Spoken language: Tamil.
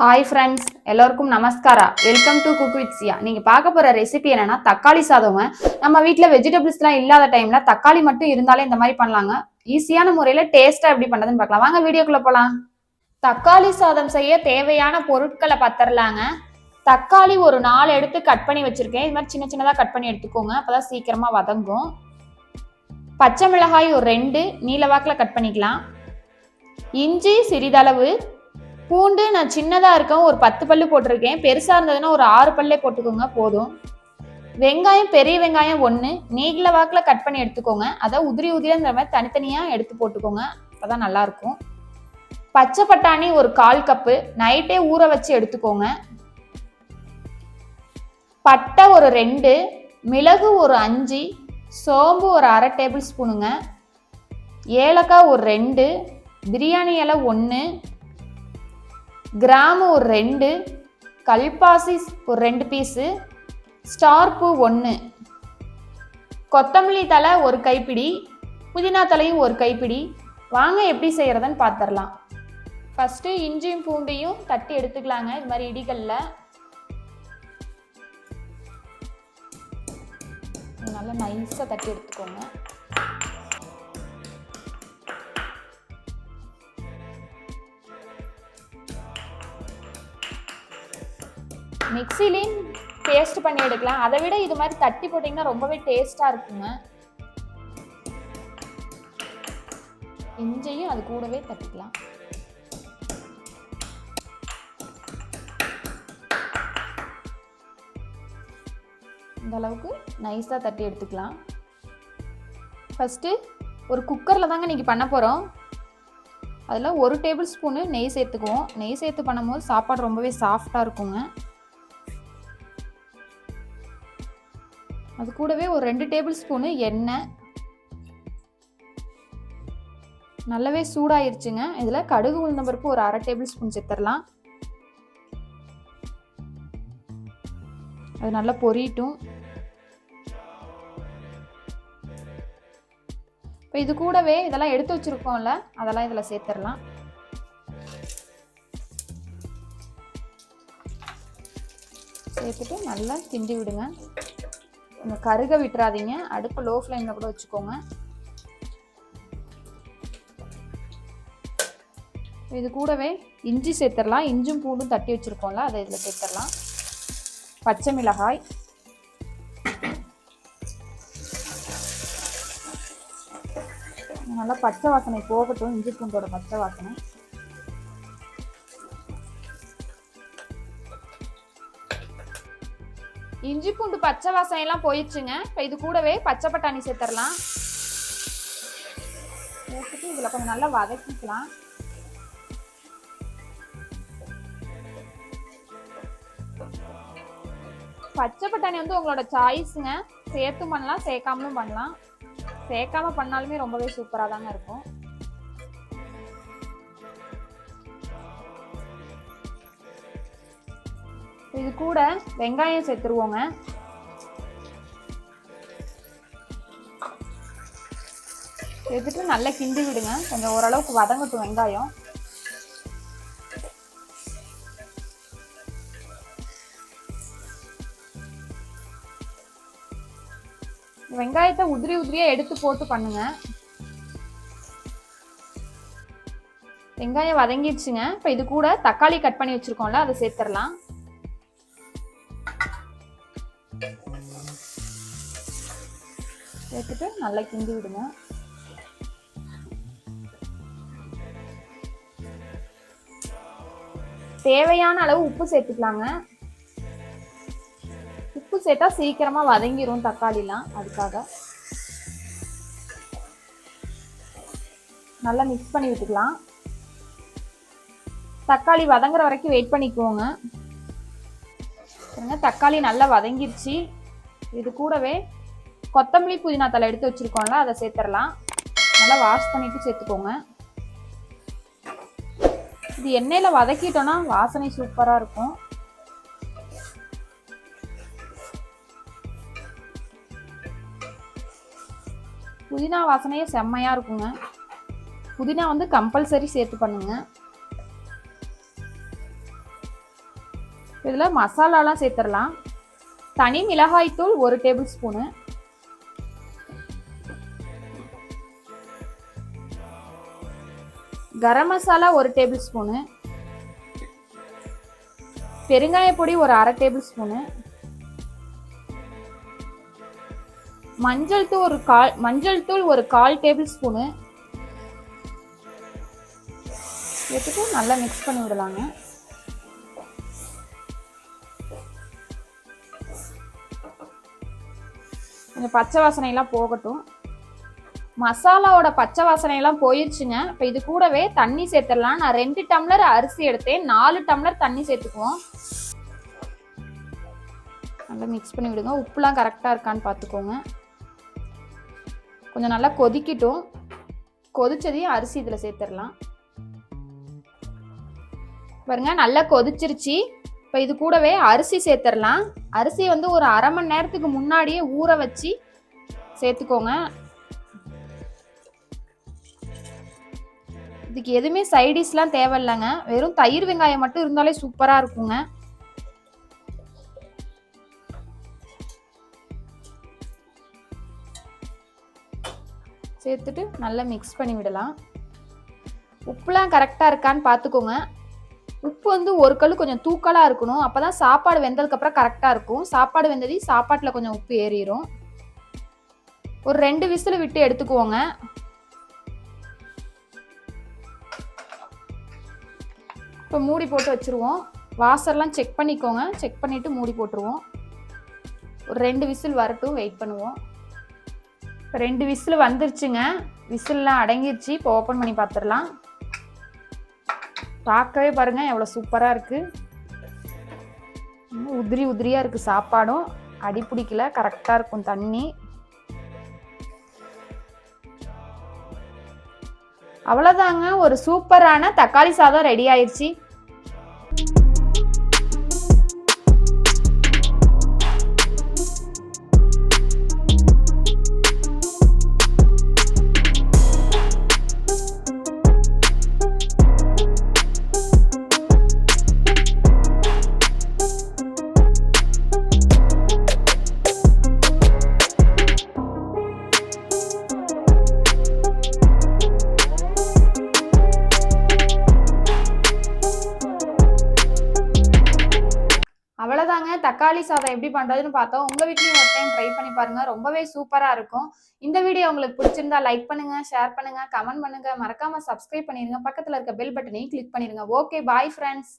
ஹாய் ஃப்ரெண்ட்ஸ் எல்லோருக்கும் நமஸ்காரா? Welcome to cook with Siya நீங்கள் பார்க்க போகிற ரெசிபி என்னன்னா தக்காளி சாதம். நம்ம வீட்டில் வெஜிடபிள்ஸ்லாம் இல்லாத டைமில் தக்காளி மட்டும் இருந்தாலே இந்த மாதிரி பண்ணலாங்க. ஈஸியான முறையில் டேஸ்ட்டாக எப்படி பண்ணுறதுன்னு பார்க்கலாம். வாங்க வீடியோக்குள்ளே போகலாம் தக்காளி சாதம் செய்ய தேவையான பொருட்களை பத்தரலாங்க. தக்காளி ஒரு நாலு எடுத்து கட் பண்ணி வச்சுருக்கேன். இது மாதிரி சின்ன சின்னதாக கட் பண்ணி எடுத்துக்கோங்க. அப்பதான் சீக்கிரமாக வதங்கும். பச்சை மிளகாய் ஒரு ரெண்டு. நீல வாக்கில் கட் பண்ணிக்கலாம். இஞ்சி சிறிதளவு. பூண்டு நான் சின்னதாக இருக்கேன் ஒரு பத்து பல்லு போட்டிருக்கேன். பெருசாக இருந்ததுன்னா ஒரு ஆறு பல்லே போட்டுக்கோங்க போதும். வெங்காயம் பெரிய வெங்காயம் ஒன்று நீல வாக்கில் கட் பண்ணி எடுத்துக்கோங்க. அதை உதிரி உதிரின்ற மாதிரி தனித்தனியாக எடுத்து போட்டுக்கோங்க. அப்போ தான் நல்லாயிருக்கும். பச்சை பட்டாணி ஒரு கால் கப்பு நைட்டே ஊற வச்சு எடுத்துக்கோங்க. பட்டை ஒரு ரெண்டு மிளகு ஒரு அஞ்சு சோம்பு ஒரு அரை டேபிள் ஸ்பூனுங்க. ஏலக்காய் ஒரு ரெண்டு பிரியாணி இலை ஒன்று கிராமு ஒரு ரெண்டு கல்பாசி ஒரு ரெண்டு பீஸு ஸ்டார் பூ ஒன்று கொத்தமல்லி தலை ஒரு கைப்பிடி புதினா தலையும் ஒரு கைப்பிடி. வாங்க எப்படி செய்கிறதுன்னு பார்த்துடலாம் ஃபஸ்ட்டு இஞ்சியும் பூண்டையும் தட்டி எடுத்துக்கலாங்க. இது மாதிரி இடிகளில். நல்லா நைஸாக தட்டி எடுத்துக்கோங்க. மிக்சிலையும் பேஸ்ட் பண்ணி எடுக்கலாம். அதை விட இது மாதிரி தட்டி போட்டிங்கன்னா ரொம்பவே டேஸ்ட்டாக இருக்குங்க. இஞ்சையும் அது கூடவே தட்டிக்கலாம். இந்த அளவுக்கு நைஸாக தட்டி எடுத்துக்கலாம். ஃபஸ்ட்டு ஒரு குக்கரில் தாங்க இன்றைக்கி பண்ண போகிறோம் அதில் ஒரு டேபிள் ஸ்பூனு நெய் சேர்த்துக்குவோம். நெய் சேர்த்து பண்ணும்போது சாப்பாடு ரொம்பவே சாஃப்டாக இருக்குங்க. அது கூடவே ஒரு ரெண்டு டேபிள் ஸ்பூனு எண்ணெய் நல்லாவே சூடாயிருச்சுங்க. இதில் கடுகு உளுந்த பருப்பு ஒரு அரை டேபிள் ஸ்பூன் சேர்த்துடலாம். அது நல்லா பொரியட்டும். இப்போ இது கூடவே இதெல்லாம் எடுத்து வச்சுருக்கோம்ல அதெல்லாம் இதில் சேர்த்துடலாம். சேர்த்துட்டு நல்லா கிண்டி விடுங்க. கருக விட்டுறாதீங்க. அடுப்பு லோ ஃப்ளேமில் கூட வச்சுக்கோங்க. இது கூடவே இஞ்சி சேர்த்துடலாம். இஞ்சும் பூண்டும் தட்டி வச்சுருக்கோம்ல அதை இதில் சேர்த்துடலாம். பச்சை மிளகாய். நல்லா பச்சை வாசனை போகட்டும். இஞ்சி பூண்டோட பச்சை வாசனை. இஞ்சி பூண்டு பச்சை வாசனை எல்லாம் போயிடுச்சுங்க. இப்போ இது கூடவே பச்சை பட்டாணி சேர்த்துடலாம். சேர்த்துட்டு இதில் கொஞ்சம் நல்லா வதக்கிக்கலாம். பச்சை பட்டாணி வந்து உங்களோட சாய்ஸுங்க சேர்த்தும் பண்ணலாம் சேர்க்காமலும் பண்ணலாம். சேர்க்காம பண்ணாலுமே ரொம்பவே சூப்பராக தாங்க இருக்கும். இது கூட வெங்காயம் சேர்த்துருவோங்க. சேர்த்துட்டு நல்லா கிண்டி விடுங்க. கொஞ்சம் ஓரளவுக்கு வதங்கட்டும் வெங்காயம். வெங்காயத்தை உதிரி உதிரியா எடுத்து போட்டு பண்ணுங்க. வெங்காயம் வதங்கிடுச்சுங்க. இப்போ இது கூட தக்காளி கட் பண்ணி வச்சிருக்கோம்ல அதை சேர்த்துடலாம். சேர்த்துட்டு நல்லா கிண்டி விடுங்க. தேவையான அளவு உப்பு சேர்த்துக்கலாங்க. உப்பு சேர்த்தா சீக்கிரமா வதங்கிரும் தக்காளிலாம் அதுக்காக. நல்லா மிக்ஸ் பண்ணி விட்டுக்கலாம். தக்காளி வதங்குற வரைக்கும் வெயிட் பண்ணிக்குவோங்க பாருங்க தக்காளி நல்லா வதங்கிருச்சு. இது கூடவே கொத்தமல்லி புதினா தலை எடுத்து வச்சிருக்கோம்ல அதை சேர்த்துடலாம். நல்லா வாஷ் பண்ணிட்டு சேர்த்துக்கோங்க. இது எண்ணெயில் வதக்கிட்டோன்னா வாசனை சூப்பராக இருக்கும். புதினா வாசனையே செம்மையாக இருக்குங்க. புதினா வந்து கம்பல்சரி சேர்த்து பண்ணுங்க. இதில் மசாலாலாம் சேர்த்துடலாம். தனி மிளகாய்த்தூள் ஒரு டேபிள் ஸ்பூனு. கரம் மசாலா ஒரு டேபிள் ஸ்பூனு. பெருங்காயப்பொடி ஒரு அரை டேபிள் ஸ்பூனு. மஞ்சள் தூள் ஒரு கால் மஞ்சள் தூள் ஒரு கால் டேபிள் ஸ்பூனு. எடுத்துட்டு நல்லா மிக்ஸ் பண்ணி விடலாங்க. கொஞ்சம் பச்சை வாசனையெல்லாம் போகட்டும். மசாலாவோட பச்சை வாசனையெல்லாம் போயிடுச்சுங்க இப்போ இது கூடவே தண்ணி சேர்த்துடலாம். நான் ரெண்டு டம்ளர் அரிசி எடுத்தேன். நாலு டம்ளர் தண்ணி சேர்த்துக்குவோம். நல்லா மிக்ஸ் பண்ணி விடுங்க. உப்புலாம் கரெக்டாக இருக்கான்னு பார்த்துக்கோங்க. கொஞ்சம் நல்லா கொதிக்கட்டும். கொதிச்சதையும் அரிசி இதில் சேர்த்துடலாம். பாருங்க நல்லா கொதிச்சிருச்சு. இப்போ இது கூடவே அரிசி சேர்த்துடலாம். அரிசி வந்து ஒரு அரை மணி நேரத்துக்கு முன்னாடியே ஊற வச்சு சேர்த்துக்கோங்க. இதுக்கு எதுவுமே சைடிஷ்லாம் தேவையில்லைங்க. வெறும் தயிர் வெங்காயம் மட்டும் இருந்தாலே சூப்பராக இருக்குங்க. சேர்த்துட்டு நல்லா மிக்ஸ் பண்ணி விடலாம். உப்புலாம் கரெக்டாக இருக்கான்னு பார்த்துக்கோங்க உப்பு வந்து ஒரு கல் கொஞ்சம் தூக்கலாக இருக்கணும். அப்போ தான் சாப்பாடு வெந்ததுக்கப்புறம் கரெக்டாக இருக்கும். சாப்பாடு வெந்ததையும் சாப்பாட்டில் கொஞ்சம் உப்பு ஏறிடும் ஒரு ரெண்டு விசில் விட்டு எடுத்துக்குவோங்க. இப்போ மூடி போட்டு வச்சுருவோம். வாசர்லாம் செக் பண்ணிக்கோங்க. செக் பண்ணிவிட்டு மூடி போட்டுருவோம். ஒரு ரெண்டு விசில் வரட்டும் வெயிட் பண்ணுவோம். இப்போ ரெண்டு விசில் வந்துருச்சுங்க. விசில்லாம் அடங்கிருச்சு. இப்போ ஓப்பன் பண்ணி பார்த்துடலாம் பார்க்கவே பாருங்கள் எவ்வளோ சூப்பராக இருக்குது உதிரி உதிரியாக இருக்குது சாப்பாடும். அடி பிடிக்கல கரெக்டாக இருக்கும் தண்ணி. அவ்வளோதாங்க ஒரு சூப்பரான தக்காளி சாதம் ரெடி ஆயிடுச்சு தக்காளி சாதம் எப்படி பண்ணுறதுன்னு பார்த்தோம் உங்கள் வீட்லையும் ஒரு டைம் ட்ரை பண்ணி பாருங்க. ரொம்பவே சூப்பராக இருக்கும். இந்த வீடியோ உங்களுக்கு பிடிச்சிருந்தா லைக் பண்ணுங்க ஷேர் பண்ணுங்க கமெண்ட் பண்ணுங்க. மறக்காம சப்ஸ்கிரைப் பண்ணிருங்க. பக்கத்தில் இருக்க பெல் பட்டனையும் கிளிக் பண்ணிருங்க. Okay bye friends